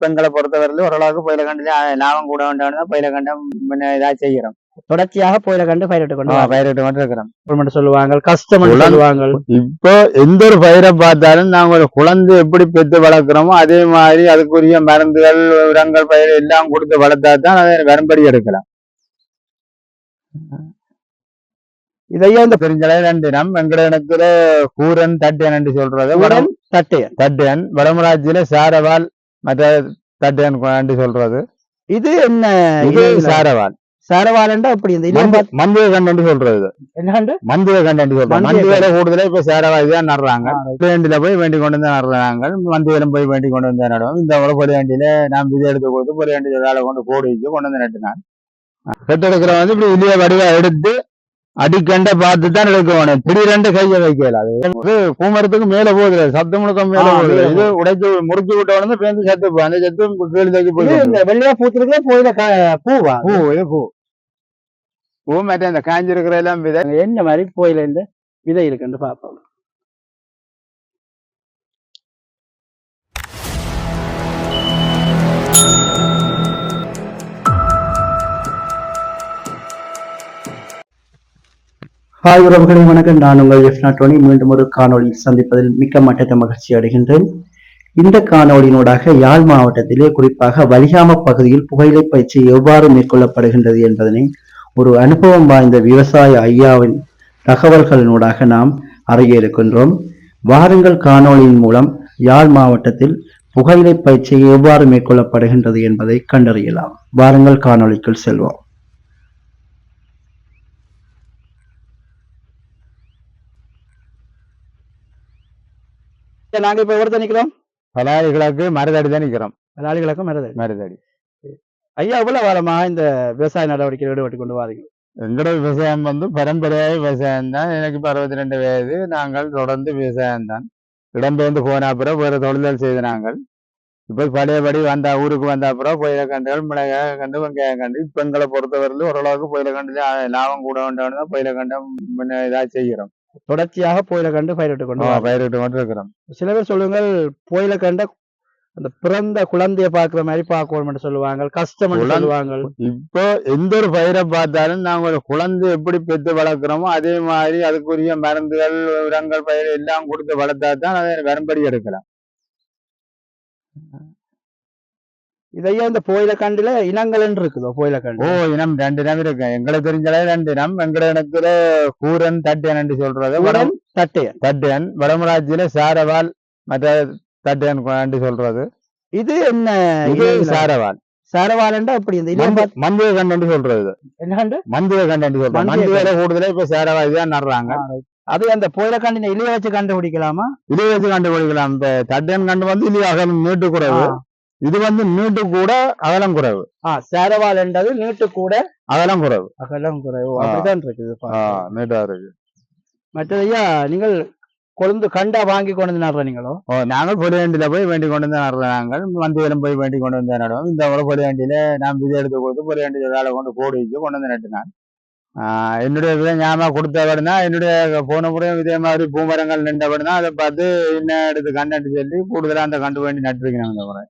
இப்ப எங்களை பொறுத்தவரையில ஓரளவுக்கு புயல கண்டுல லாபம் கூட வேண்டாம் புயல கண்டம் முன்ன இதா செய்யறோம் தொடர்ச்சியாக புயல கண்டு பயிரிட்டு கொண்டு பயிரிட்டு மட்டும் இருக்கிறோம் சொல்லுவாங்க கஷ்டம் சொல்லுவாங்க இப்போ எந்த ஒரு பயிரை பார்த்தாலும் நாங்க ஒரு குழந்தை எப்படி பெற்று வளர்க்குறோமோ அதே மாதிரி அதுக்குரிய மருந்துகள் உரங்கள் பயிர் எல்லாம் கொடுத்து வளர்த்தா தான் அதை வரும்படி எடுக்கலாம். இதையே இந்த தெரிஞ்சளவு ரெண்டு நம் எங்கட இடத்துல கூரன் தட்டியன் என்று சொல்றது. உடன் தட்டையன். தட்டியன் வடமராட்சியில சாரவால் மற்ற தட்டியன் என்று சொல்றது. இது என்ன? இது இது சாரவால். சரவாலண்டா இப்படி இந்த மந்திர கண்டு சொல்றது என்னண்டு மந்திர கண்டு சொல்றது. மந்திர கூடுதலா இப்ப சாரவால் தான் நடுறாங்க. வேண்டியில போய் வேண்டி கொண்டு வந்து நடுறாங்க. மந்திரம் போய் வேண்டி கொண்டு வந்து நடுவோம் இந்த முறை பொலியாண்டியில நாம் விதை எடுத்து கொடுத்து பொலியாண்டி வேலை கொண்டு கோடி வச்சு கொண்டு வந்து நட்டுனாங்க. பெற்றெடுக்கிற வந்து இப்படி இலிய வடிவா எடுத்து அடிக்கண்ட பார்த்து தான் எடுக்க வேணும் திடீரெண்டு கையை வைக்கல. அது பூமரத்துக்கு மேல போகுது சத்து முழுக்கம் மேல போகுது இது உடைச்சு முறுக்கி விட்ட உடனே பேருந்து சத்து போ. அந்த சத்து கீழ் தக்கி போய் இது இந்த வெள்ளையா பூத்திருக்கே புயல பூவா? பூ இது பூ. பூ மற்ற இந்த காஞ்சிருக்கிற எல்லாம் விதை. என்ன மாதிரி புயல இந்த விதை இருக்குன்னு பாப்போம். ஹாய் உறவுகளை வணக்கம். நான் உங்கள் எஃப் நாட்டோனி மீண்டும் ஒரு காணொளி சந்திப்பதில் மிக்க மட்டத்தை மகிழ்ச்சி அடைகின்றேன். இந்த காணொளியினூடாக யாழ் மாவட்டத்திலே குறிப்பாக வலிகாம பகுதியில் புகையிலை பயிற்சி எவ்வாறு மேற்கொள்ளப்படுகின்றது என்பதனை ஒரு அனுபவம் வாய்ந்த விவசாய ஐயாவின் தகவல்களினூடாக நாம் அறிய இருக்கின்றோம். வாருங்கள் காணொளியின் மூலம் யாழ் மாவட்டத்தில் புகையிலை பயிற்சி எவ்வாறு மேற்கொள்ளப்படுகின்றது என்பதை கண்டறியலாம். வாருங்கள் காணொளிக்குள் செல்வோம். நாங்க இப்ப எவ்வளவு நிக்கிறோம்? பலாரிகளுக்கு மருதடி தான் நிக்கிறோம். மலையாளிகளுக்கும் மருது மருதடி. ஐயா எவ்வளவு காலமா இந்த விவசாய நடவடிக்கையில் ஈடுபட்டு கொண்டு வாரீங்க? எங்களோட விவசாயம் வந்து பரம்பரையாக விவசாயம் தான். எனக்கு இப்போ அறுபத்தி ரெண்டு வயது. நாங்கள் தொடர்ந்து விவசாயம் தான். இடம்பெயர்ந்து போன அப்புறம் வேறு தொழில்கள் செய்த நாங்கள். இப்போ பழையபடி வந்த ஊருக்கு வந்த அப்புறம் புயல கண்டுகள் மிளகாய் கண்டு வெங்காய கண்டு இப்போ எங்களை பொறுத்தவரையிலும் ஓரளவுக்கு புயல கண்டு லாபம் கூட வேண்டாம் தான் புயல கண்டம் முன்ன இதாக செய்கிறோம். தொடர்ச்சியாக புயல கண்டு பயிரிட்டு கொண்டு. பயிரிட்டு மட்டும் இருக்கிறோம் சில பேர் சொல்லுங்கள் புயல கண்ட அந்த பிறந்த குழந்தைய பாக்குற மாதிரி பார்க்கணும்னு சொல்லுவாங்க கஷ்டம் சொல்லுவாங்க. இப்போ எந்த ஒரு பயிரை பார்த்தாலும் நாங்க ஒரு குழந்தை எப்படி பெற்று வளர்க்குறோமோ அதே மாதிரி அதுக்குரிய மருந்துகள் உரங்கள் பயிர் எல்லாம் கொடுத்து வளர்த்தா தான் அதை வரும்படி எடுக்கலாம். இதையே இந்த புயல கண்டுல இனங்கள் இருக்குதோ புயல ஓ இனம் ரெண்டு இனம் இருக்கு. எங்களுக்கு தெரிஞ்சளவு ரெண்டு இனம். எங்கட இடத்துல கூரன் தட்டியன் சொல்றது. வட உடன் தட்டையன். தட்டியன். வடமராட்சியில சாரவால் மற்ற தட்டியன் சொல்றது. இது என்ன? இது சாரவால். சரவாலண்டா இப்படி இந்த மந்திர கண்டு சொல்றது என்ன கண்டு மந்திர கண்டு சொல்றது. மந்திர கூடுதலா இப்ப சாரவால் தான் நடுறாங்க. அது அந்த புயல கண்டின இலைய வச்சு கண்டுபிடிக்கலாமா? இதை வச்சு கண்டுபிடிக்கலாம். இந்த தட்டியன் கண்டு வந்து நீட்டு குறைவு ஆ. இது வந்து நீட்டு கூட அகலம் குறைவு. ஆ சேரவாலன்றது நீட்டு கூட அகலம் குறைவு. அகலம் குறைவு. இருக்குது. நீட்டா இருக்கு. மற்றது ஐயா நீங்கள் கொழுந்து கண்டா வாங்கி கொண்டு வந்து நடுறீங்களோ? ஓ நாங்கள் பொலியாண்டியில போய் வேண்டி கொண்டு வந்து நடுறோம். நாங்கள் மந்திரம் போய் வேண்டி கொண்டு வந்து நடுவோம் இந்த முறை பொலியாண்டியில நான் விதை எடுத்து கொடுத்து பொலியாண்டி வேலை கொண்டு கோடி வச்சு கொண்டு வந்து நட்டுனான். என்னுடைய விதை ஞாபகம் கொடுத்தபடினா என்னுடைய போன முறையும் இதே மாதிரி பூமரங்கள் நின்றபடினா அதை பார்த்து என்ன எடுத்து கண்டு சொல்லி கூடுதலா அந்த கண்டு வேண்டி நட்டுருக்கணும் இந்த முறை.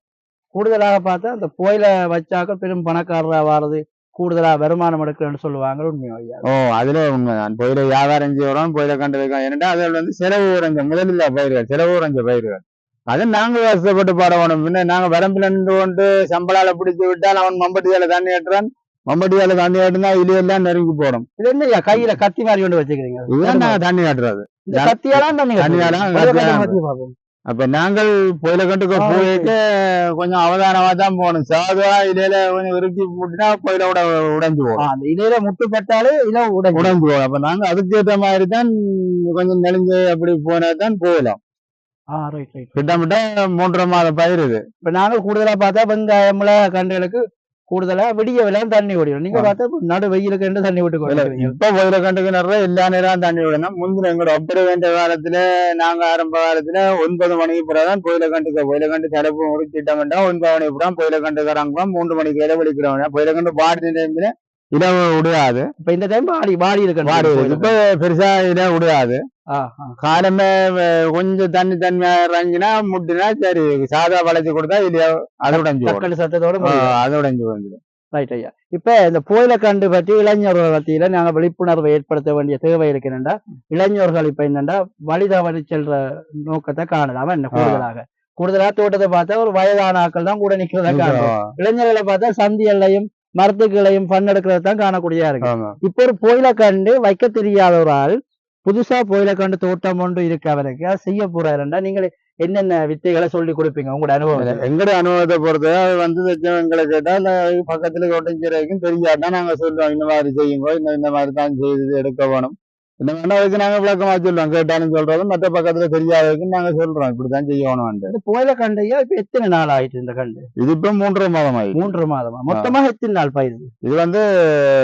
கூடுதலாக பார்த்தா அந்த புயல வச்சாக்க பெரும் பணக்காரரா வாரது கூடுதலா வருமானம் எடுக்கிறேன்னு சொல்லுவாங்க உண்மையா ஓ அதுல உண்மைதான் புயல வியாபாரம் செய்யறோம் புயல கண்டு வைக்கிறோம் ஏன்னா அதில் வந்து செலவு உறைஞ்ச முதலில் பயிர்கள் செலவு உறைஞ்ச பயிர்கள். அது நாங்க கஷ்டப்பட்டு பாடணும் பின்ன நாங்க வரம்பில் நின்று கொண்டு சம்பளால பிடிச்சு விட்டால் அவன் மம்பட்டியால தண்ணி ஏற்றுறான். மம்பட்டியால தண்ணி ஏற்றுனா இலையெல்லாம் நெருங்கி போடும் இது என்ன கையில கத்தி மாதிரி கொண்டு வச்சுக்கிறீங்க. இதுதான் நாங்க தண்ணி இந்த கத்தியாலாம் தண்ணி தண்ணியால அப்ப நாங்கள் புயல கண்டுக்கு போயிட்டு கொஞ்சம் அவதானமா தான் போகணும். சாதுவா இலையில கொஞ்சம் இறுக்கி போட்டுனா புயல உட உடைஞ்சு போகும். அந்த இலையில முட்டு பட்டாலே இலை உடைஞ்சு உடைஞ்சு போகும். அப்ப நாங்க அதுக்கு ஏற்ற மாதிரி தான் கொஞ்சம் நெளிஞ்சு அப்படி போனா தான் போகலாம். திட்டமிட்ட மூன்றரை மாத பயிர் இது இப்ப நாங்க கூடுதலா பார்த்தா வெங்காயம் கண்டுகளுக்கு கூடுதலா விடிய விளையாம் தண்ணி ஓடிடும் நீங்க. பார்த்தா நடு வெயிலுக்கு ரெண்டு தண்ணி விட்டு கொண்டு இப்ப புயல கண்டுக்கு நிறைய எல்லா நேரம் தண்ணி விடணும் முந்தின எங்களோட ஒப்பட வேண்டிய காலத்துல நாங்க ஆரம்ப காலத்துல ஒன்பது மணிக்கு பிறகு தான் புயல கண்டுக்க புயல கண்டு தலைப்பு ஒரு ஒன்பது மணிக்கு பிறகு புயல கண்டு இறங்குவோம் மூன்று மணிக்கு இலை வலிக்கிறோம் புயல கண்டு பாடி டைம்ல இலை விடாது. இப்ப இந்த டைம் வாடி வாடி இருக்கு. வாடி. இப்ப பெருசா இலை விடாது. காலமே கொஞ்சம் தண்ணி தன்மையா இறங்கினா முட்டினா சரி சாதா வளைச்சு கொடுத்தா இல்லையா அது உடைஞ்சு. தக்காளி சத்தத்தோட அது உடைஞ்சு வந்துடும் ரைட் ஐயா. இப்ப இந்த புயலை கண்டு பற்றி இளைஞர்கள் மத்தியில நாங்க விழிப்புணர்வை ஏற்படுத்த வேண்டிய தேவை இருக்குன்னா இளைஞர்கள் இப்ப என்னன்னா வழிதவறி செல்ற நோக்கத்தை காணலாம். என்ன கூடுதலாக? கூடுதலா தோட்டத்தை பார்த்தா ஒரு வயதான ஆட்கள் தான் கூட நிக்கிறத காணும் இளைஞர்களை பார்த்தா மரத்துக்களையும் பண் எடுக்கிறத தான் காணக்கூடியதா இருக்கு. இப்போ ஒரு புயலை கண்டு வைக்க தெரியாத ஒரு ஆள் புதுசா புயலை கண்டு தோட்டம் ஒன்று இருக்கு அவருக்கு. அது செய்ய போறாருன்னா நீங்க என்னென்ன வித்தைகளை சொல்லி கொடுப்பீங்க? உங்களோட அனுபவம் எங்களுடைய அனுபவத்தை பொறுத்து அது வந்து எங்களை கேட்டா பக்கத்துல கொட்டைஞ்சிரைக்கும் தெரியாதான் நாங்க சொல்லுவோம் இந்த மாதிரி செய்யுங்க இந்த இந்த மாதிரி தான் செய்து எடுக்க வேணும். இந்த அதுக்கு நாங்க விளக்கமா சொல்லுவோம் கேட்டாலும் சொல்றோம். மற்ற பக்கத்துல தெரியாததுக்கு நாங்க சொல்றோம். இப்படிதான் செய்யணும் இந்த புயலை கண்டையா இப்ப எத்தனை நாள் ஆயிட்டு இந்த கண்டு இது இப்ப மூன்றரை மாதம் ஆயிடுச்சு மூன்று மாதமா? மொத்தமாக எத்தனை நாள் பயிர் இது வந்து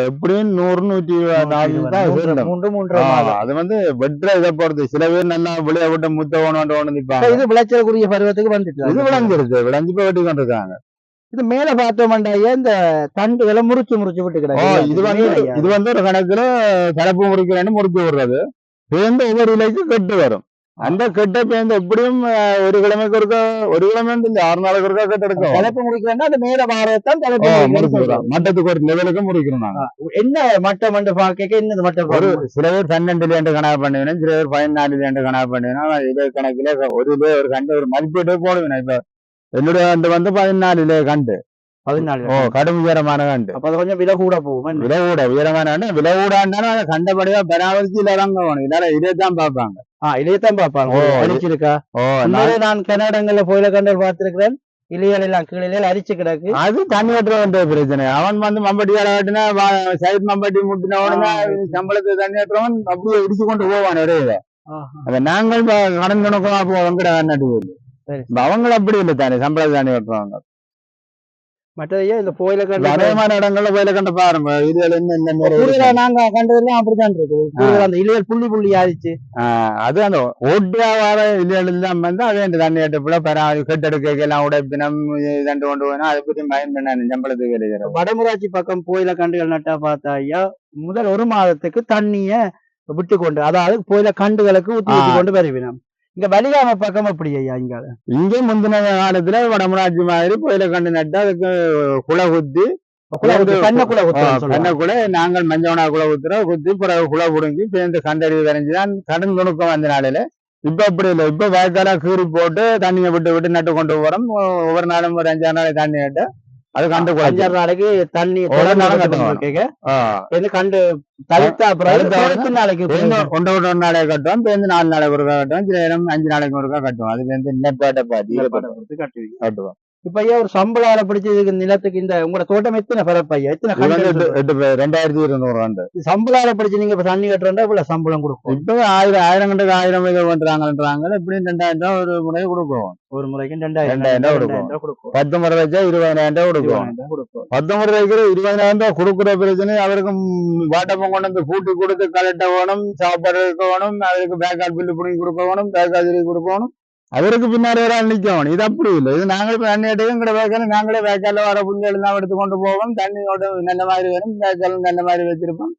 எப்படியும் நூறு நூற்றி இருபது மூன்று சொல்லணும். மூன்று மூன்று ஆ, மாதம். அது வந்து வெட்டுற இதை பொறுத்து. சில பேர் நல்லா விளைய விட்டு முத்த ஓணும் இப்ப நிற்பாங்க இது விளைச்சலுக்குரிய பருவத்துக்கு வந்துட்டு இது விளைஞ்சிருச்சு. விளைஞ்சு போய் வெட்டி கொண்டிருக்காங்க. இது மேல பார்த்தோம்டா இந்த தண்டுகளை முறிச்சு முறிச்சு விட்டு கிடக்கு இது வந்து? இது வந்து ஒரு கணக்குல கலப்பு முறிக்கிறேன்னு முறிச்சு விடுறது. பேருந்து ஒவ்வொரு இலைக்கு கெட்டு வரும். அந்த கெட்ட பேருந்து எப்படியும் ஒரு கிழமைக்கு ஒருக்கா ஒரு கிழமை இல்ல ஆறு நாளைக்கு ஒருக்கா கெட்டு எடுக்கும். தலைப்பு முடிக்கிறேன்னா அது மேல முடிக்கிறேன்னு விடுறோம். சொல்றோம். மட்டத்துக்கு ஒரு லெவலுக்கு முறிக்கிறோம் நாங்க என்ன மட்டம் மண்டு பார்க்க என்னது மட்டம் ஒரு சில பேர் பன்னெண்டு லேண்டு கணக்கு பண்ணுவேன் சில பேர் பதினாலு லேண்டு கணக்கு பண்ணுவேன் இதே கணக்குல ஒரு ஒரு கண்டு ஒரு மதிப்பீடு போடுவேன் இப்ப என்னுடைய கண்டு வந்து பதினாலு லே கண்டு பதினாலு ஓ கடும் உயரமான கண்டு அப்ப அது கொஞ்சம் விலை கூட போகும்? விலை கூட உயரமான கண்டு விலை அதை கண்டபடியா பராமரிச்சு இறங்க வேணும் இல்லாத இதே தான் பார்ப்பாங்க ஆ இதையத்தான் பார்ப்பாங்க ஓ, இது- அரிச்சிருக்கா ஓ நான் கன்னடங்கள்ல புயல கண்டல் பார்த்திருக்கிறேன் இலைகள் எல்லாம் கீழே அரிச்சு கிடக்கு அது தண்ணி வெட்டுற வேண்டிய பிரச்சனை அவன் வந்து மம்பட்டியால வெட்டினா சைட் மம்பட்டி முட்டின உடனே சம்பளத்துக்கு தண்ணி வெட்டுறவன் அப்படியே இடிச்சு கொண்டு போவான் இடையில ஆஹா. அதை நாங்கள் கடன் கணக்கமா போவோம் கிட்ட நட்டு அவங்க அப்படி இல்லை தானே சம்பளத்துக்கு தண்ணி வெட்டுறவங்க மற்றதையே இந்த இடங்கள்ல கண்டு பாருங்க. இதுல என்ன என்ன. நாங்க அந்த புள்ளி புள்ளி ஆஹ் அது அந்த தான் வந்து அதே இந்த தண்ணி வெட்டுப்புல பராமரி கெட்டெடுக்க எல்லாம் உடைப்பினம் இதண்டு கொண்டு போனா அதை பத்தி சம்பளத்துக்கு கிடைக்கிறது வடமுராட்சி பக்கம் புயல கண்டுகள் நட்டா பார்த்தா ஐயா முதல் ஒரு மாதத்துக்கு தண்ணிய விட்டு கொண்டு அதாவது புயல கண்டுகளுக்கு ஊத்தி. கொண்டு வருவினோம் இங்க வலிகாம பக்கம் எப்படி ஐயா இங்க? இங்கே முந்தின காலத்துல வடமராட்சி மாதிரி கோயில கண்டு நட்டு அதுக்கு குலை குத்தி கூட நாங்கள் மஞ்சவனா குலை குத்துற குத்தி பிறகு குலை புடுங்கி சேர்ந்து கண்டறிவு வரைஞ்சுதான் கடன் துணுக்கம் வந்த நாளில. இப்ப அப்படி இல்லை இப்ப வேக்காலா கீறி போட்டு தண்ணியை விட்டு விட்டு நட்டு கொண்டு போறோம். ஒவ்வொரு நாளும் ஒரு அஞ்சாறு நாளைக்கு தண்ணி நட்டு அது கண்டு குலை அஞ்சாறு நாளைக்கு தண்ணி. இது கண்டு தளித்தா அப்புறம் நாளைக்கு ஒன்று ஒன்று ஒரு நாளைக்கு கட்டுவோம் பேருந்து நாலு நாளைக்கு ஒருக்கா கட்டுவோம் சில நேரம் அஞ்சு நாளைக்கு ஒருக்கா கட்டுவோம். அது வந்து பாத்தி கட்டுவீங்க. கட்டுவோம். இப்ப ஐயா ஒரு சம்பளால பிடிச்சி இதுக்கு நிலத்துக்கு இந்த உங்களோட தோட்டம் எத்தனை பரப்பு ஐயா? எத்தனை ரெண்டாயிரத்தி இருநூறு ஆண்டு. சம்பளால பிடிச்சி நீங்க இப்ப தண்ணி கட்டுறா இவ்வளவு சம்பளம் கொடுக்கும் இப்ப ஆயிரம் ஆயிரம் கண்டுக்கு ஆயிரம் இது பண்றாங்கன்றாங்க இப்படி ரெண்டாயிரம் ரூபாய் ஒரு முறை கொடுக்கும் ஒரு முறைக்கு ரெண்டாயிரம் ரெண்டாயிரம் ரூபாய் கொடுக்கும். பத்து முறை வச்சா இருபதாயிரம் ரூபாய் கொடுக்கும் பத்து முறை வைக்கிற இருபதாயிரம் ரூபாய் கொடுக்குற பிரச்சனை அவருக்கு வாட்டப்பம் கொண்டு வந்து கூட்டி கொடுத்து கலெக்ட வேணும் சாப்பாடு இருக்க வேணும் அவருக்கு பேக்கார்ட் பில்லு பிடிங்கி கொடுக்க வேணும் பேக்காஜரி கொடுக்கணும் அவருக்கு பின்னாடி ஒரு ஆள் நிக்கணும். இது அப்படி இல்லை. இது நாங்களே தண்ணி எடுக்க எங்கட வேக்கால நாங்களே வேக்கால வர புஞ்சல் எல்லாம் எடுத்து கொண்டு போவோம் தண்ணியோட நல்ல மாதிரி வரும். வேக்காலும் நல்ல மாதிரி வச்சிருப்போம்.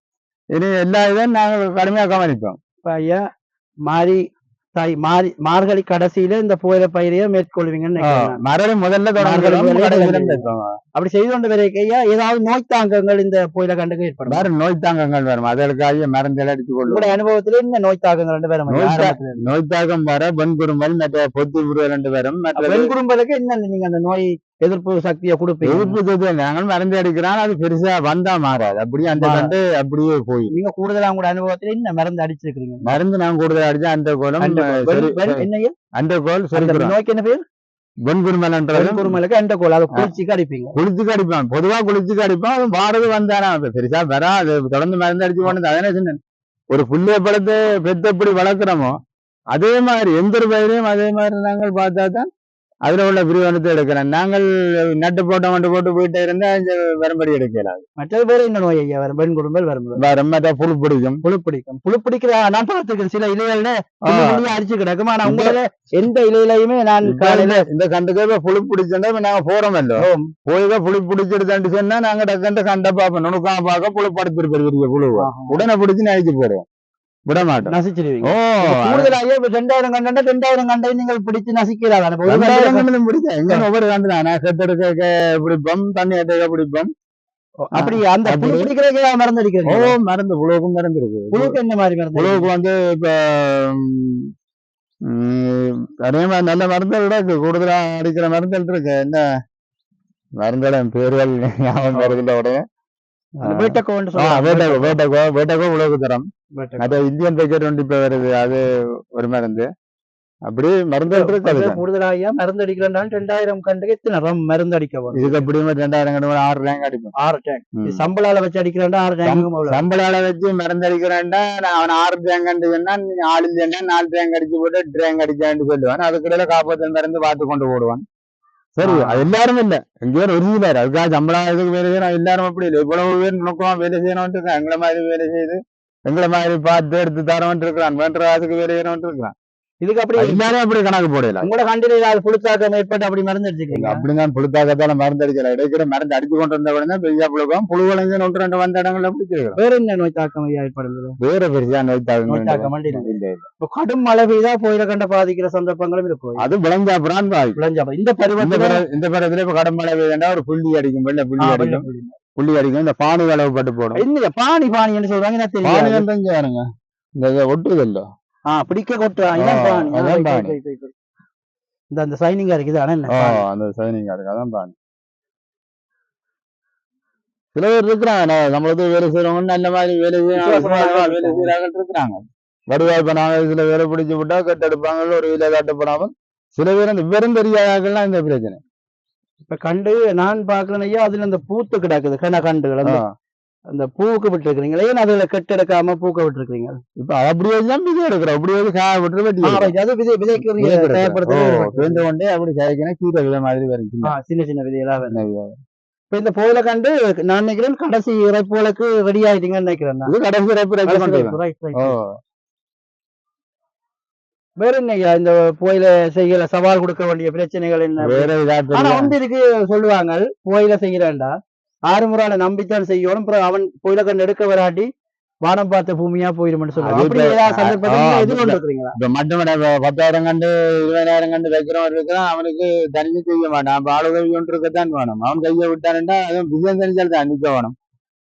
இனி எல்லா இதையும் நாங்கள் கடுமையாக கவனிப்போம். இப்போ ஐயா மாறி தை மாறி மார்கழி கடைசியில இந்த புயல பயிரைய மேற்கொள்வீங்கன்னு. மரளி முதல்ல அப்படி செய்து கொண்டு வரைய ஐயா ஏதாவது நோய் தாக்கங்கள் இந்த புயல கண்டுக்கு ஏற்படும்? வேற நோய் தாக்கங்கள் வரும். அதற்காக மருந்து அடிச்சு கொள்ளும் அனுபவத்துல என்ன நோய் தாக்கங்கள் ரெண்டு பேரும் நோய் தாக்கம் வர வெண்குருமல் மற்ற பொத்து ரெண்டு பேரும் குடும்பத்துக்கு என்ன நீங்க அந்த நோய் எதிர்ப்பு சக்தியை கொடுப்பீங்க. எதிர்ப்பு சக்தி நாங்கள் மருந்து அடிக்கிறோம் அது பெருசா வந்தா மாறாது. அப்படியே அந்த. கண்டு அப்படியே போய். நீங்க கூடுதலா உங்களோட அனுபவத்துல என்ன மருந்து அடிச்சிருக்கீங்க மருந்து நான் கூடுதல் அடிச்சா அந்த கோலம் என்னையா அந்த கோல் நோய்க்கு என்ன பேர்? அந்த கோல் அதை குளிச்சுக்கு அடிப்பீங்க. குளிச்சுக்கு அடிப்பான் பொதுவா குளிச்சுக்கு அடிப்பான் அது வாரது வந்தானா? பெருசா வராது. தொடர்ந்து மருந்து அடிச்சு கொண்டு அதனே சொன்னேன். ஒரு புள்ளைய பழத்தை பெத்த எப்படி வளர்க்குறோமோ அதே மாதிரி எந்த ஒரு பயிரையும் அதே மாதிரி நாங்கள் பார்த்தா தான் அதுல உள்ள பிரிவானத்தை எடுக்கிறேன். நாங்கள் நட்டு போட்டோம் மட்டு போட்டு போயிட்டே இருந்தா இந்த வரும்படி எடுக்கல. மற்றது வேற என்ன நோய் ஐயா? வரும் பெண் குடும்பம் வரும் ரொம்ப புழு பிடிக்கும். புழு பிடிக்கும். புழு பிடிக்கிற நான் பார்த்துருக்கேன். சில புள்ளியா அரிச்சு கிடக்கும். ஆனா இந்த- உங்களோட எந்த இலையிலையுமே நான் காலையில இந்த- இந்த கண்டுக்கே புழு இப்ப நாங்க போறோம் இல்ல போய் தான் புழு பிடிச்சிருந்தாண்டு சொன்னா நாங்க டக்குன்னு கண்ட பாப்போம் நுணுக்காம பார்க்க புழு படுத்திருப்ப பெரிய புழு உடனே பிடிச்சு அழிச்சு போடுவோம். விட மாட்டோம் நசிச்சிருவீங்க கூடுதலாக இப்ப ரெண்டாயிரம் கண்டா ரெண்டாயிரம் கண்டை நீங்கள் பிடிச்சு நசிக்கிறாங்க ஒவ்வொரு கண்டு தான் நான் செத்து எடுக்க பிடிப்போம் தண்ணி எடுக்க பிடிப்போம். அப்படி அந்த புழு பிடிக்கிறதுக்கு மருந்து ஓ மருந்து புழுவுக்கும் மருந்து இருக்கு புழுக்கு என்ன மாதிரி மருந்து புழுவுக்கு வந்து இப்ப அதே மாதிரி நல்ல மருந்துகள் இருக்கு. கூடுதலா அடிக்கிற மருந்துகள் இருக்கு. என்ன? மருந்தோட பேர்கள் ஞாபகம் வருதுல உடனே. அந்த வேட்டக்கோன்னு ஆ, சொல்லுவாங்க. வேட்டகோ வேட்டகோ வேட்டகோ உழவு தரம் வேட்டக்கோ. அது இந்தியன் பேக்கெட் ஒன்று இப்ப வருது அது ஒரு மருந்து அப்படி அதுக்கு. கூடுதலாக மருந்து அடிக்கிறேன் ரெண்டாயிரம் கண்டுக்கு எத்தனை ரம் மருந்து அடிக்க இதுக்கு எப்படியுமே ரெண்டாயிரம் கண்டு ஆறு ரேங்க் அடிக்கும் ஆறு டேங்க். சம்பளால வச்சு அடிக்கிறேன் ஆறு அவ்வளவு சம்பளால வச்சு மருந்து அடிக்கிறேன்டா நான் அவன் ஆறு டேங்க் அடிச்சா ஆள் இல்லைன்னா நாலு டேங்க் அடிச்சு போட்டு டேங்க் அடிச்சான்னு சொல்லுவான் அதுக்கிடையில காப்பாத்தல் மருந்து பார்த்து கொண்டு போடுவான் சரி. அது எல்லாரும் இல்ல. எங்கேயோ ஒரு சிலர் அதுக்காக சம்பளம் இதுக்கு வேலை செய்யணும். எல்லாரும் அப்படி இல்லை. இவ்வளவு பேர் நுணுக்கமா வேலை இருக்கான் எங்களை மாதிரி வேலை செய்து எங்களை மாதிரி பார்த்து எடுத்து தரவன்ட்டு இருக்கிறான் வேண்ட அதுக்கு வேலை செய்யணும்னு இருக்கிறான் இதுக்கு அப்படி எல்லாரும் அப்படி கணக்கு போடலாம் உங்களோட கண்டில ஏதாவது புழுத்தாக்கம் ஏற்பட்டு அப்படி மருந்து அடிச்சுக்கிறீங்க அப்படிதான் புழுத்தாக்கத்தால மருந்து அடிக்கல. இடைக்கிற மருந்து அடிச்சு கொண்டு வந்த உடனே பெரிய புழுக்கம் புழுவலைங்க ஒன்று ரெண்டு வந்த இடங்கள்ல பிடிச்சிருக்கிறோம் வேற என்ன நோய் தாக்கம் ஏற்படுது வேற பெருசா நோய் நோய் தாக்கம் தாக்கம் மண்டியில. இல்ல. இப்ப கடும் மழை பெய்தா புயல கண்ட பாதிக்கிற சந்தர்ப்பங்களும் இருக்கும் அது விளைஞ்சா அப்புறம் பாதிக்கும். விளைஞ்சா இந்த பருவத்துல பருவ- இந்த பருவத்துல இப்ப கடமழை பெய்யுதுன்னா ஒரு புள்ளி அடிக்கும் வெள்ள புள்ளி அடிக்கும். புள்ளி. அடிக்கும். இந்த பானு அளவு பட்டு போடும். இல்ல பாணி பாணின்னு சொல்றாங்க பானு இந்த இதை ஒட்டுது இல்ல ஆ பிடிக்க அதான் ரைட். இந்த அந்த சைனிங்கா இருக்குது ஆனா என்ன. அந்த சைனிங் இருக்கு அதான் பானு சில பேர் இருக்கிறாங்க நான் நம்மளுக்கு வேலை செய்யறவங்க நல்ல மாதிரி வேலை வேலை செய்யறாங்க இருக்கிறாங்க. வருவாய் இப்ப நாங்க சில பேரை பிடிச்சு விட்டா கட்டெடுப்பாங்க ஒரு வீல கட்டப்படாமல் சில பேர் அந்த வெறும் தெரியாதாக்கள்லாம் இந்த பிரச்சனை இப்ப கண்டு நான் பாக்குறேன் ஐயா அதுல அந்த பூத்து கிடக்குது கன கண்டுகள் அந்த பூவுக்கு விட்டுருக்கீங்களா ஏன் அதுல கெட்டெடுக்காம பூக்க விட்டுருக்கீங்க இப்ப அப்படியே தான் விதை எடுக்கிறோம். அப்படியே காய விட்டு வெட்டி. அது விதை விதைக்குரிய விதை எடுக்கிறோம். தயார்படுத்துறது ஓ, பேந்து கொண்டே அப்படி காய்க்கணும் கீரை விதை மாதிரி வரும் சின்ன சின்ன சின்ன விதைகளா வருது சின்ன விதை. இப்ப இந்த புயல கண்டு நான் நினைக்கிறேன் கடைசி இறைப்புகளுக்கு ரெடி ஆயிட்டீங்கன்னு நினைக்கிறேன் கடைசி. ஓ. வேற என்னய்யா இந்த புயல செய்யல? சவால் கொடுக்க வேண்டிய பிரச்சனைகள் என்ன? வேற. வந்து இதுக்கு சொல்லுவாங்க புயல செய்யறான்டா. ஆறு முறை நம்பித்தான் செய்யணும். அப்புறம் அவன் புயல கண்டு எடுக்க வராட்டி வானம் பார்த்த பூமியா போயிரும்னு சொல்லுவாங்க. இப்ப- நீங்க மட்டும் பத்தாயிரம் கண்டு இருபதாயிரம் கண்டு வைக்கிறவன் இருக்கிறான். அவனுக்கு தனிச்சு செய்ய மாட்டான் அப்ப ஆளு கை ஒன்று இருக்கத்தான் வேணும். அவன் கையை விட்டானுண்டா அதுவும் விஷயம் தெரிஞ்சால் தான் நிக்க வேணும்.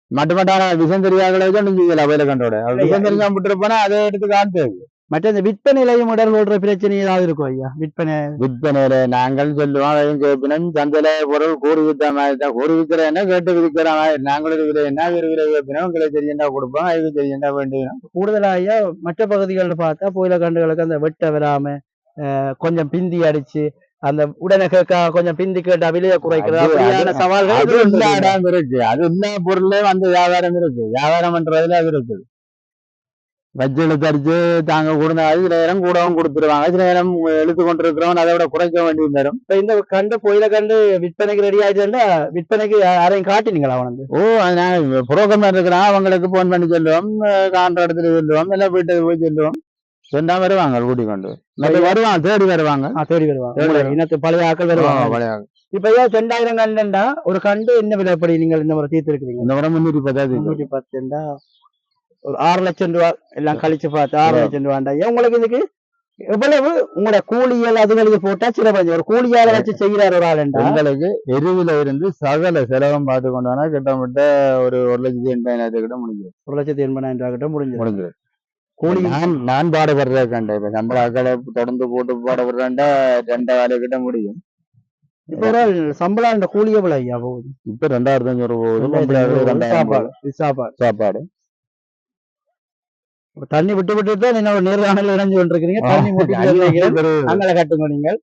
மட்டும் மட்டான விஷயம் தெரியாத வச்சு ஒன்றும் செய்யல வயல கண்டோட. அவன் விஷயம் தெரிஞ்சாம விட்டுருப்பானா அதை எடுத்து காட்டு மற்ற இந்த விற்பனையிலையும் உடல் கொள்ற பிரச்சனை ஏதாவது இருக்கும் ஐயா? விற்பனை. விற்பனையில நாங்கள் சொல்லுவோம் அதையும் கேட்பினும் சந்தையில பொருள் கூறு வித்த மாதிரி கூறு விற்கிற என்ன கேட்டு விற்கிற மாதிரி. நாங்களும் விலை என்ன விலை கேட்பினோம் உங்களை தெரியண்டா கொடுப்போம் அதுக்கு தெரியண்டா வேண்டியதும் கூடுதலா ஐயா மற்ற பகுதிகளில் பார்த்தா புயல கண்டுகளுக்கு அந்த வெட்ட அஹ், கொஞ்சம் பிந்தி அடிச்சு அந்த உடனே கேட்க கொஞ்சம் பிந்தி கேட்டா விலையை அது- சவால்கள் அது எல்லா பொருளே வந்து வியாபாரம் இருக்கு. வியாபாரம் பண்றதுல அது இருக்குது இழுத்து அடிச்சு தாங்க கொடுங்க சில நேரம் கூடவும் கொடுத்துருவாங்க. சில நேரம் இழுத்து கொண்டு இருக்கிறவன் அதை விட குறைக்க வேண்டியது வரும் இப்ப இந்த கண்டு புயல கண்டு விற்பனைக்கு ரெடி ஆயிடுச்சுன்னா விற்பனைக்கு யாரையும் காட்டினீங்களா வந்து ஓ அதனால புரோக்கர் இருக்கிறான். அவங்களுக்கு போன் பண்ணி சொல்லுவோம். காண்ற இடத்துல சொல்லுவோம். எல்லாம் வீட்டுக்கு போய் சொல்லுவோம். சொன்னா வருவாங்க கூட்டிக் கொண்டு மற்ற வருவாங்க. தேடி வருவாங்க. தேடி வருவாங்க. இனத்து பழைய ஆக்கள் வருவாங்க. பழைய இப்ப ஏன் ரெண்டாயிரம் கண்டுண்டா? ஒரு கண்டு என்ன விலைப்படி நீங்கள் இந்த முறை தீர்த்து இருக்கிறீங்க? இந்த முறை முன்னூத்தி பத்தாவது. முன்னூத்தி பத்துண்டா? ஒரு ஆறு லட்சம் ரூபா எல்லாம் கழிச்சு பார்த்து ஆறு. லட்சம் ரூபாண்டா உங்களுக்கு இதுக்கு எவ்வளவு? உங்களோட கூலியல் அதுகளுக்கு போட்டா சில ஒரு கூலியால வச்சு செய்யறாரு ஒரு ஆளுண்டா எங்களுக்கு எருவில இருந்து சகல செலவும் பார்த்து கொண்டு வந்தா கிட்டத்தட்ட ஒரு ஒரு லட்சத்தி எண்பதாயிரத்து கிட்ட முடிஞ்சு ஒரு லட்சத்தி எண்பதாயிரம் ரூபா கிட்ட முடிஞ்சது முடிஞ்சது கூலி நான் நான் பாடுபடுறேன் இப்ப சம்பள ஆக்களை தொடர்ந்து போட்டு பாடுபடுறேன்டா ரெண்டை வேலை கிட்ட முடியும். இப்ப ஆள் சம்பளம் கூலி எவ்வளவு ஐயா போகுது? இப்ப ரெண்டாயிரத்தி அஞ்சூறு போகுது சாப்பாடு சாப்பாடு. சாப்பாடு. தண்ணி விட்டு விட்டு தான் நீங்க நேர்காணல் இணைஞ்சு கொண்டிருக்கிறீங்க. தண்ணி மூட்டி கட்டுங்க நீங்கள்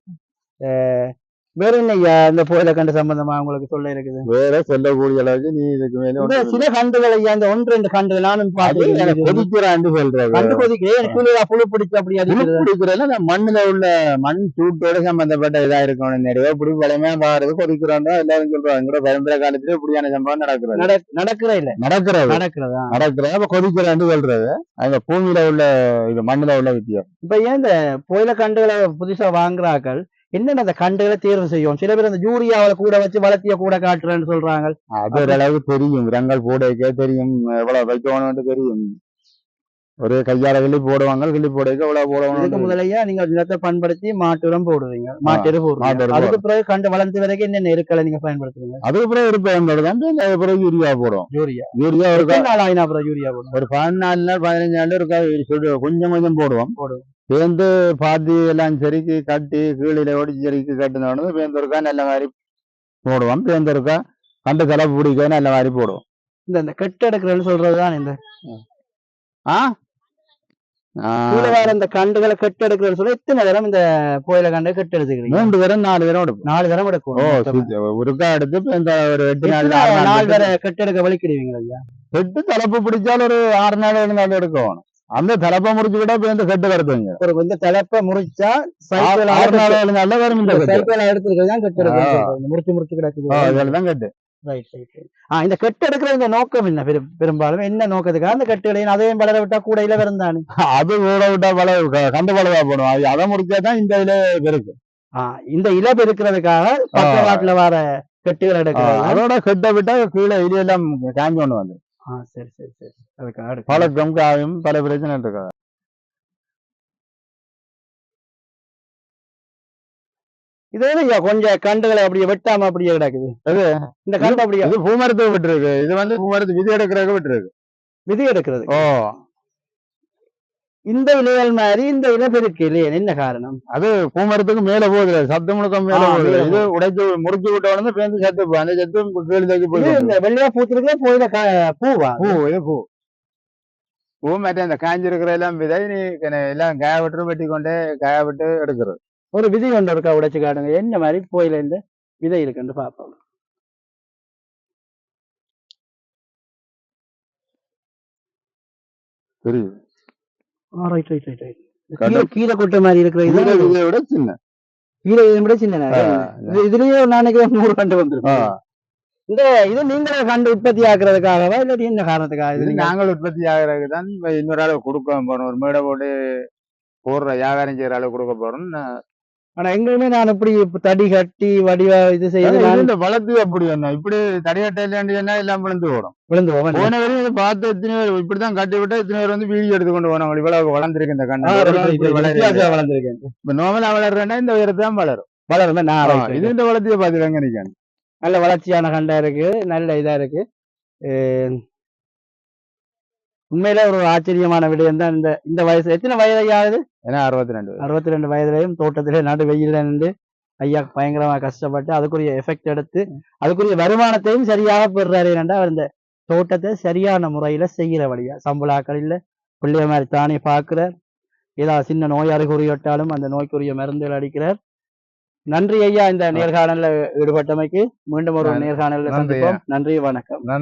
வேற என்ன ஐயா இந்த புயலை கண்டு சம்பந்தமா உங்களுக்கு சொல்ல இருக்குது? வேற சொல்லக்கூடிய அளவுக்கு நீ இதுக்கு மேல சில கண்டுகள் ஐயா இந்த ஒன்று ரெண்டு கண்டுகள் நானும் அது எனக்கு பார்த்து கொதிக்கிறான்னு சொல்றது கண்டு கொதிக்கிறேன் புழு புழு பிடிச்சு அப்படி பிடிக்கிறதுல மண்ணுல உள்ள மண் சூட்டோட சம்பந்தப்பட்ட இதா இருக்கணும். நிறைய இப்படி பழமையா பாருது கொதிக்கிறோம் எல்லாரும் சொல்றாங்க. கூட பரம்பரை காலத்துல இப்படியான சம்பவம் நடக்கிறது. நட- நடக்கிறே இல்ல. நடக்கிறது. நடக்கிறதா? நடக்கிறது. அப்ப கொதிக்கிறான்னு சொல்றது. அந்த பூமியில உள்ள இது மண்ணுல உள்ள வித்தியாசம். இப்ப ஏன் இந்த புயல கண்டுகளை புதுசா வாங்குறாக்கள் என்னென்ன அந்த கண்டுகளை தேர்வு செய்யும்? சில பேர் அந்த யூரியாவில கூட வச்சு வளர்த்திய கூட காட்டுறேன்னு சொல்றாங்க. அது ஓரளவுக்கு தெரியும். ரங்கள் போடைக்க தெரியும். எவ்வளவு வைக்கணும்னு தெரியும். ஒரு கையால கிள்ளி போடுவாங்க. கிள்ளி போடைக்க எவ்வளவு இதுக்கு போடணும் முதலையா நீங்க நிலத்தை பண்படுத்தி மாட்டு உரம் போடுவீங்க. மாட்டு எரு அதுக்கு பிறகு கண்டு வளர்ந்து வரைக்கும் என்னென்ன இருக்கலை நீங்க பயன்படுத்துவீங்க? அதுக்கு பிறகு தான் அதுக்கு பிறகு யூரியா போடும் யூரியா. யூரியா ஒரு நாள் ஆயினா அப்புறம் யூரியா போடும் ஒரு பதினாலு நாள் பதினஞ்சு நாள் இருக்கா சொல்லு கொஞ்சம் கொஞ்சம் போடுவோம். போடுவோம். சேர்ந்து பாத்தி எல்லாம் செருக்கி கட்டி கீழில ஒடிச்சு செருக்கி கட்டினோடனே பேந்தொருக்கா நல்ல மாதிரி போடுவோம் பேந்தொருக்கா கண்டு தலைப்பு பிடிக்க நல்ல மாதிரி போடுவோம் இந்த இந்த கெட்டு எடுக்கிறேன்னு சொல்றதுதான் இந்த? ஆ? வேற இந்த கண்டுகளை கெட்டு எடுக்கிறேன்னு சொல்ல எத்தனை தரம் இந்த புயல கண்டை கெட்டு எடுத்துக்கிறீங்க மூன்று தரம் நாலு தரம் எடுப்போம். நாலு தரம் எடுக்கும். ஒருக்கா எடுத்து இந்த ஒரு எட்டு நாள் நாள் வரை கெட்டு எடுக்க வலிக்கிடுவீங்க ஐயா? கெட்டு தலைப்பு பிடிச்சாலும் ஒரு ஆறு நாள் ஏழு நாள் எடுக்கும். அந்த தலைப்பை முடிச்சுக்கிட்டா இப்ப இந்த கெட்டு வருதுங்க ஒரு இந்த தலைப்பை முறிச்சா சைக்கிள் நாள்ல வரும் இந்த சைக்கிள் எடுத்துக்கிறது தான் கெட்டு முறிச்சு முறிச்சு கிடக்குது. தான் கெட்டு. இந்த கெட்டு எடுக்கிற இந்த நோக்கம் என்ன? பெரும் பெரும்பாலும் என்ன நோக்கத்துக்காக அந்த கெட்டுகளையும் அதையும் வளர விட்டா கூடையில வருந்தானு அது கூட விட்டா பல கண்டு பலவா போடும். அது அதை முடிச்சாதான் இந்த இதுல இருக்கு ஆ இந்த இழப்பு இருக்கிறதுக்காக பக்கவாட்டுல வர கெட்டுகள் எடுக்கிறது அதோட கெட்ட விட்டா கீழே இலையெல்லாம் காஞ்சி கொண்டு வந்து ஆ சரி சரி சரி. அதுக்காக எடுக்கிறது. பழக்கம் காயும் பல பிரச்சனை இருக்கு? இதே ஐயா கொஞ்சம் கண்டுகளை அப்படியே வெட்டாம அப்படியே கிடக்குது? எது? இந்த கண்டு அப்படியே இது பூமரத்துக்கு விட்டுருக்கு. இது வந்து பூமரத்து விதி எடுக்கிறதுக்கு விட்டுருக்கு. விதி எடுக்கிறது ஓ. இந்த இலைகள் மாதிரி இந்த இழப்பு இருக்கு இல்லையா என்ன காரணம்? அது பூமரத்துக்கு மேல போகுது சத்து முழுக்கம் மேல போகுது. இது உடைச்சு முறிச்சு விட்ட உடனே பேருந்து சத்து அந்த சத்து கீழ் தூக்கி இது போய் இந்த வெள்ளையா பூத்திருக்க போயில பூவா? பூ இது பூ. பூ மாட்டி அந்த காஞ்சிருக்கிற எல்லாம் விதை நீ எல்லாம் காய விட்டு வெட்டி கொண்டு காய விட்டு எடுக்கிறது. ஒரு விதை கொண்டு இருக்கா உடைச்சு காட்டுங்க. என்ன மாதிரி போயில இருந்து விதை இருக்குன்னு பார்ப்போம். தெரியுது. ரைட் ரைட் ரைட் ரைட் கண்டு- கீழே கீழே கொட்ட மாதிரி இருக்கிற இது கீரை விதையை விட சின்ன. கீழே இதை விட சின்ன இதுலயே ஒரு நாளைக்கு நூறு கண்டு. வந்துருக்கும். இந்த இது நீங்களே கண்டு உற்பத்தி ஆக்குறதுக்காகவா இல்லாட்டி என்ன காரணத்துக்காக? இது இது நீங்க- நாங்கள் உற்பத்தி ஆகிறதுக்கு தான் இன்னொரு ஆளு கொடுக்க போறோம். ஒரு மேடை போட்டு போடுற வியாபாரம் செய்யற ஆளு கொடுக்க போறோம் ஆனா எங்களுமே நான் இப்படி இப்ப தடி கட்டி வடிவா இது நான் இந்த வளர்த்து அப்படி என்ன? இப்படி தடையட்டை இல்லைன்னா எல்லாம் விழுந்து போடும் விழுந்து போவேன் போன வரையும் இதை பார்த்து எத்தனை பேர் இப்படிதான் கட்டி விட்டா இத்தனை பேர் வந்து வீடியோ எடுத்து கொண்டு போனவங்க இவ்வளவு வளர்ந்துருக்கு இந்த கண்ணு. வளர்ந்துருக்கேன். இப்ப நார்மலா வளர்றேன்னா இந்த உயரத்தை தான் வளரும். வளருமே நான். இது இந்த வளர்த்தியை பார்த்து எங்க நிக்கணும் நல்ல வளர்ச்சியான கண்டா இருக்கு. நல்ல இதா இருக்கு. உண்மையில ஒரு ஆச்சரியமான விடயம் தான் இந்த இந்த வயசு. எத்தனை வயது ஆகுது ஏன்னா அறுபத்தி ரெண்டு அறுபத்தி ரெண்டு வயதுலயும் தோட்டத்திலே நடு வெயில்ல நின்று ஐயா பயங்கரமா கஷ்டப்பட்டு அதுக்குரிய எஃபெக்ட் எடுத்து அதுக்குரிய வருமானத்தையும் சரியாக பெறுறாரு. ஏனென்றா அவர் இந்த தோட்டத்தை சரியான முறையில செய்கிற வழியா சம்பளாக்கள் இல்ல பிள்ளைய மாதிரி தானே பார்க்கிறார். ஏதாவது சின்ன நோய் அறிகுறியிட்டாலும் அந்த நோய்க்குரிய மருந்துகள் அடிக்கிறார். நன்றி ஐயா இந்த நேர்காணல்ல ஈடுபட்டமைக்கு. மீண்டும் ஒரு நன்றி சந்திப்போம். நன்றி வணக்கம்.